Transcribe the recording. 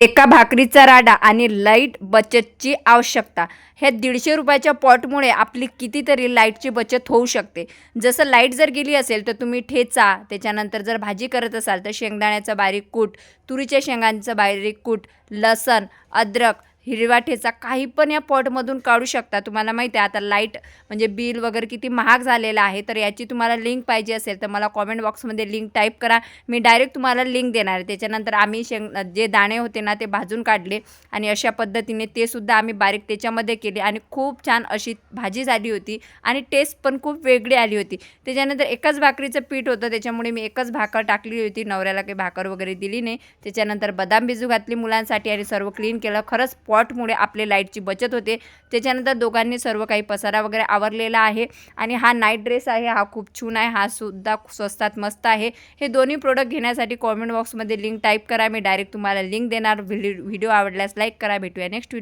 एका भाकरीचा राडा आणि लाइट बचतची आवश्यकता. हे दीडशे रुपयाच्या पॉटमुळे आपली कितीतरी लाईटची बचत होऊ शकते. जसं लाइट जर गेली असेल तर तुम्ही ठेचा त्याच्यानंतर जर भाजी करत असाल तर शेंगदाण्याचं बारीक कूट तुरीच्या शेंगांचं बारीक कूट लसण अद्रक हिरवा ठेचा काही पण या पॉटमधून काढू शकता. तुम्हाला माहिती आहे आता लाइट म्हणजे बिल वगैरे किती महाग झालेलं आहे तर याची तुम्हाला लिंक पाहिजे असेल तर मला कॉमेंट बॉक्समध्ये लिंक टाईप करा. मी डायरेक्ट तुम्हाला लिंक देणार आहे. त्याच्यानंतर आम्ही शेंग जे दाणे होते ना ते भाजून काढले आणि अशा पद्धतीने ते सुद्धा आम्ही बारीक त्याच्यामध्ये केले आणि खूप छान अशी भाजी झाली होती आणि टेस्ट पण खूप वेगळी आली होती. त्याच्यानंतर एकच भाकरीचं पीठ होतं त्याच्यामुळे मी एकच भाकर टाकली होती नवऱ्याला काही भाकर वगैरे दिली नाही. त्याच्यानंतर बदाम बिजू घातली मुलांसाठी आणि सर्व क्लीन केलं. खरंच वॉटमुळे आपले लाईटची बचत होते. त्याच्यानंतर दोघांनी सर्व काही पसारा वगैरे आवरलेला आहे. आणि हा नाईट ड्रेस आहे हा खूप छून आहे हा सुद्धा स्वस्तात मस्त आहे. हे दोन्ही प्रोडक्ट घेण्यासाठी कॉमेंट बॉक्समध्ये लिंक टाईप करा. मी डायरेक्ट तुम्हाला लिंक देणार. व्हिडिओ आवडल्यास लाईक करा. भेटूया नेक्स्ट व्हिडिओ